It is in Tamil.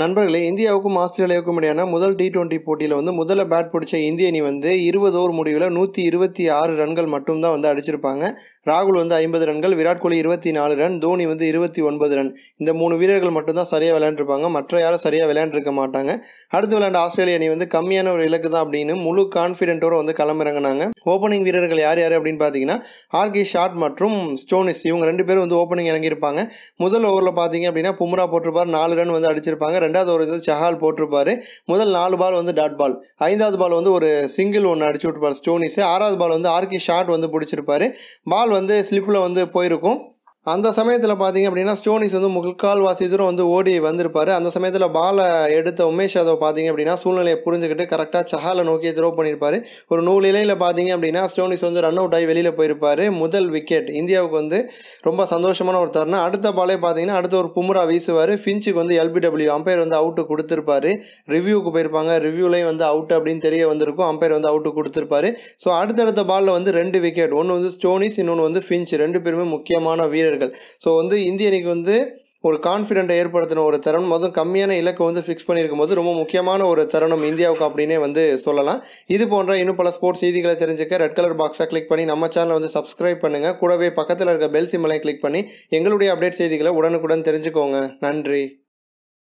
நண்பர்களே இந்தியாவுக்கும் ஆஸ்திரேலியாவுக்கும் இடையான முதல் டி டுவெண்ட்டி போட்டியில் வந்து முதல்ல பேட் பிடிச்ச இந்திய அணி வந்து இருபது ஓவர் முடிவில் நூற்றி இருபத்தி ஆறு ரன்கள் மட்டும்தான் வந்து அடிச்சிருப்பாங்க. ராகுல் வந்து ஐம்பது ரன்கள் விராட் கோலி இருபத்தி நாலு ரன் தோனி வந்து இருபத்தி ஒன்பது ரன். இந்த மூணு வீரர்கள் மட்டும்தான் சரியாக விளையாண்டுருப்பாங்க. மற்ற யாரும் சரியாக விளையாண்டுருக்க மாட்டாங்க. அடுத்து விளையாண்ட ஆஸ்திரேலிய அணி வந்து கம்மியான ஒரு இலக்கு தான் அப்படின்னு முழு கான்ஃபிடென்ட்டோட வந்து களமிறங்கினாங்க. ஓப்பனிங் வீரர்கள் யார் யார் அப்படின்னு பார்த்தீங்கன்னா ஆர்கே ஷாட் மற்றும் ஸ்டோனிஸ் இவங்க ரெண்டு பேரும் வந்து ஓப்பனிங் இறங்கியிருப்பாங்க. முதல் ஓவரில் பார்த்தீங்க அப்படின்னா பும்ரா போட்டிருப்பார். நாலு ரன் வந்து அடிச்சிருப்பாங்க. ரெண்டாவது ஓவர் வந்து சஹால் போட்டிருப்பார். முதல் நாலு பால் வந்து டாட் பால் ஐந்தாவது பால் வந்து ஒரு சிங்கிள் ஒன்று அடிச்சு விட்டுருப்பார் ஸ்டோனிஸ் ஆறாவது பால் வந்து ஆர்கி ஷாட் வந்து பிடிச்சிருப்பாரு. பால் வந்து ஸ்லிப்பில் வந்து போயிருக்கும். அந்த சமயத்தில் பார்த்தீங்க அப்படின்னா ஸ்டோனிஸ் வந்து முக்கால்வாசி தூரம் வந்து ஓடி வந்திருப்பாரு. அந்த சமயத்தில் பாலை எடுத்த உமேஷ் யாதவ் பார்த்தீங்க அப்படின்னா சூழ்நிலையை புரிஞ்சுக்கிட்டு கரெக்டாக சஹாலை நோக்கி த்ரோ பண்ணியிருப்பார். ஒரு நூல் இலையில் பார்த்தீங்க அப்படின்னா ஸ்டோனிஸ் வந்து ரன் அவுட் ஆகி வெளியில் போயிருப்பாரு. முதல் விக்கெட் இந்தியாவுக்கு வந்து ரொம்ப சந்தோஷமான ஒரு தருணம். அடுத்த பாலே பார்த்தீங்கன்னா அடுத்த ஒரு பும்ரா வீசுவார். ஃபின்ச்சுக்கு வந்து எல்பிடபிள்யூ அம்பையர் வந்து அவுட்டு கொடுத்துருப்பாரு. ரிவ்யூக்கு போயிருப்பாங்க. ரிவ்யூலையும் வந்து அவுட் அப்படின்னு தெரிய வந்திருக்கும். அம்பையர் வந்து அவுட்டு கொடுத்துருப்பாரு. ஸோ அடுத்தடுத்த பாலில் வந்து ரெண்டு விக்கெட் ஒன்று வந்து ஸ்டோனிஸ் இன்னொன்று வந்து ஃபின்ச். ரெண்டு பேருமே முக்கியமான வீரர் வீரர்கள் ஸோ வந்து இந்திய அணிக்கு வந்து ஒரு கான்ஃபிடென்ட்டை ஏற்படுத்தின ஒரு தருணம் அதுவும் கம்மியான இலக்கை வந்து ஃபிக்ஸ் பண்ணியிருக்கும் போது ரொம்ப முக்கியமான ஒரு தருணம் இந்தியாவுக்கு அப்படின்னே வந்து சொல்லலாம். இது போன்ற இன்னும் பல ஸ்போர்ட்ஸ் செய்திகளை தெரிஞ்சுக்க ரெட் கலர் பாக்ஸை கிளிக் பண்ணி நம்ம சேனலை வந்து சப்ஸ்கிரைப் பண்ணுங்கள் கூடவே பக்கத்தில் இருக்க பெல் சிம்மலையும் கிளிக் பண்ணி எங்களுடைய அப்டேட் செய்திகளை உடனுக்குடன் தெரிஞ்சுக்கோங்க. நன்றி.